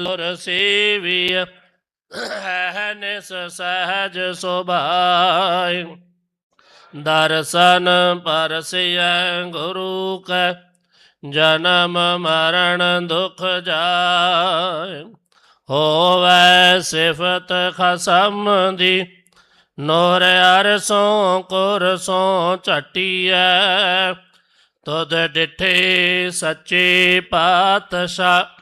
ਲੋਰ ਸੇਵੀਆ ਹੈ ਨਿਸ ਸਹਜ ਸੁਭਾਇ। ਦਰਸ਼ਨ ਪਰਸਿਐ ਗੁਰੂ ਕੈ, ਜਨਮ ਮਰਨ ਦੁਖ ਜਾਇ। ਹੋਵੇ ਸਿਫਤ ਖਸਮ ਦੀ, ਨੋਰ ਅਰਸੋਂ ਕੁਰਸੋਂ ਝਟੀਐ। ਤੁਧ ਡਿਠੇ ਸੱਚੇ ਪਾਤਸ਼ਾਹ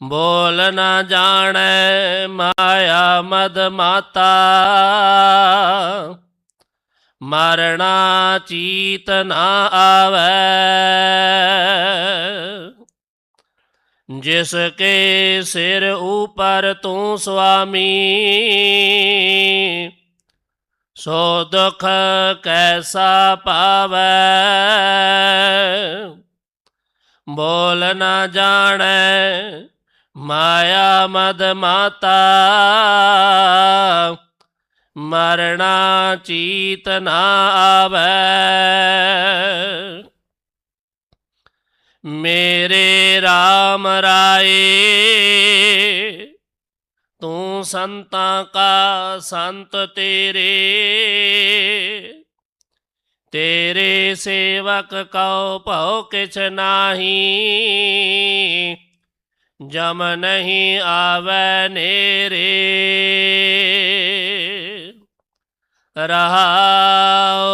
ਬੋਲ ਨਾ ਜਾਣੈ ਮਾਇਆ ਮਦ ਮਾਤਾ ਮਰਣਾ ਚੀਤ ਨਾ ਆਵੈ ਜਿਸ ਕੇ ਸਿਰ ਉਪਰ ਤੂੰ ਸੁਆਮੀ ਸੋ ਦੁਖ ਕੈਸਾ ਪਾਵੈ ਬੋਲ ਨਾ ਜਾਣੈ ਮਾਇਆ ਮਦ ਮਾਤਾ, ਮਰਣਾ ਚੀਤ ਨਾ ਆਵੈ। ਮੇਰੇ RAM ਰਾਏ, ਤੂੰ ਸੰਤਾਂ ਕਾ ਸੰਤ ਤੇਰੇ। ਤੇਰੇ ਸੇਵਕ ਕਉ ਭਉ ਕਿਛ ਨਾਹੀ ਜਮ ਨਹੀਂ ਆਵੈ ਨੇਰੇ। ਰਹਾਉ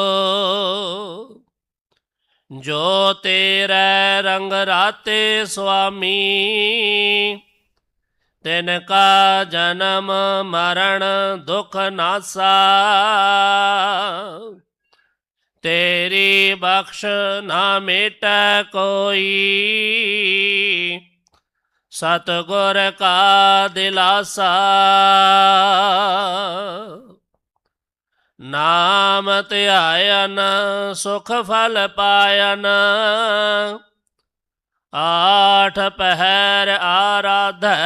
ਜੋ ਤੇਰੇ ਰੰਗ ਰਾਤੇ ਸੁਆਮੀ, ਤਿਨ ਕਾ ਜਨਮ ਮਰਨ ਦੁਖ ਨਾਸਾ। ਤੇਰੀ ਬਖਸ਼ ਨਾ ਮੇਟੈ ਕੋਈ। ਸਤਗੁਰ ਕਾ ਦਿਲਾਸਾ। ਨਾਮ ਧਿਆਇਨ, ਸੁਖ ਫਲ ਪਾਇਨ। ਆਠ ਪਹਿਰ ਆਰਾਧੈ।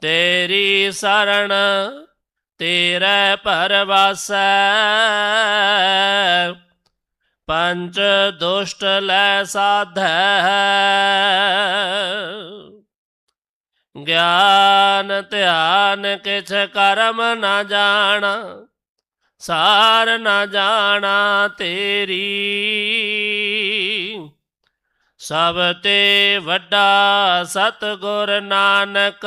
ਤੇਰੀ ਸਰਣ, ਤੇਰੇ ਪਰਵਾਸੈ। ਪੰਚ ਦੁਸ਼ਟ ਲੈ ਸਾਧੈ। ਗਿਆਨ ਧਿਆਨ ਕਿਛ ਕਰਮ ਨਾ ਜਾਣਾ, ਸਾਰ ਨਾ ਜਾਣਾ ਤੇਰੀ। ਸਭ ਤੇ ਵੱਡਾ ਸਤਗੁਰ ਨਾਨਕ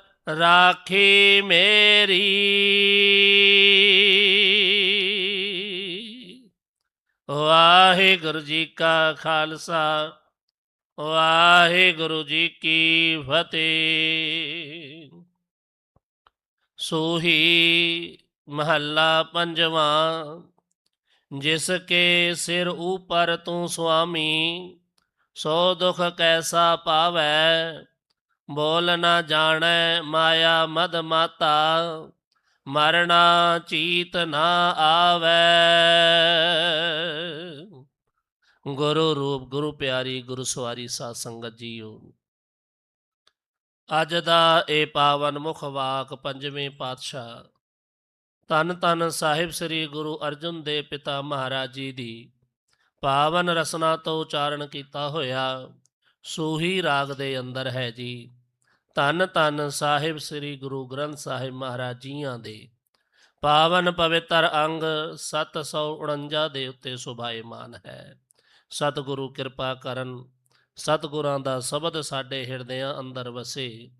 ਰਾਖੀ ਮੇਰੀ। ਵਾਹਿਗੁਰੂ ਜੀ ਕਾ ਖਾਲਸਾ, ਵਾਹਿਗੁਰੂ ਜੀ ਕੀ ਫਤਿਹ। ਸੋਹੀ ਮਹੱਲਾ ਪੰਜਵਾਂ, ਜਿਸ ਕੇ ਸਿਰ ਉਪਰ ਤੂੰ ਸੁਆਮੀ, ਸੋ ਦੁਖ ਕੈਸਾ ਪਾਵੈ ਬੋਲ ਨਾ ਜਾਣੈ ਮਾਇਆ ਮਦ ਮਾਤਾ, ਮਰਣਾ ਚੀਤ ਨਾ ਆਵੈ। ਗੁਰੂ ਰੂਪ, ਗੁਰੂ ਪਿਆਰੀ, ਗੁਰੂ ਸਵਾਰੀ ਸਾਧ ਸੰਗਤ ਜੀਓ। ਅੱਜ ਦਾ ਇਹ ਪਾਵਨ ਮੁਖ ਵਾਕ ਪੰਜਵੇਂ ਪਾਤਸ਼ਾਹ ਤਨ ਤਨ ਸਾਹਿਬ ਸ੍ਰੀ ਗੁਰੂ ਅਰਜਨ ਦੇ ਪਿਤਾ ਮਹਾਰਾਜ ਜੀ ਦੀ ਪਾਵਨ ਰਸਨਾ ਤੋਂ ਉਚਾਰਨ ਕੀਤਾ ਹੋਇਆ, ਸੂਹੀ ਰਾਗ ਦੇ ਅੰਦਰ ਹੈ ਜੀ। ਧੰਨ ਧੰਨ ਸਾਹਿਬ ਸ੍ਰੀ ਗੁਰੂ ਗ੍ਰੰਥ ਸਾਹਿਬ ਮਹਾਰਾਜ ਜੀਆਂ ਦੇ। ਪਾਵਨ ਪਵਿੱਤਰ ਅੰਗ 749 ਦੇ ਉੱਤੇ ਸੁਭਾਏਮਾਨ ਹੈ। ਸਤਿਗੁਰੂ ਕਿਰਪਾ ਕਰਨ, ਸਤਿਗੁਰਾਂ ਦਾ ਸ਼ਬਦ ਸਾਡੇ ਹਿਰਦਿਆਂ ਅੰਦਰ ਵਸੇ।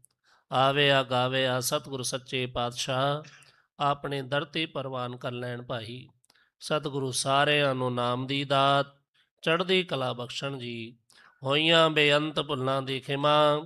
ਆਵੇ ਆ ਗਾਵੇ ਆ ਸਤਿਗੁਰ ਸੱਚੇ ਪਾਤਸ਼ਾਹ, ਆਪਣੇ ਦਰ ਤੇ ਪ੍ਰਵਾਨ ਕਰ ਲੈਣ ਭਾਈ। ਸਤਿਗੁਰੂ ਸਾਰਿਆਂ ਨੂੰ ਨਾਮ ਦੀ ਦਾਤ, ਚੜ੍ਹਦੀ ਕਲਾ ਬਖਸ਼ਣ ਜੀ। ਹੋਈਆਂ ਬੇਅੰਤ ਭੁੱਲਾਂ ਦੀ ਖਿਮਾ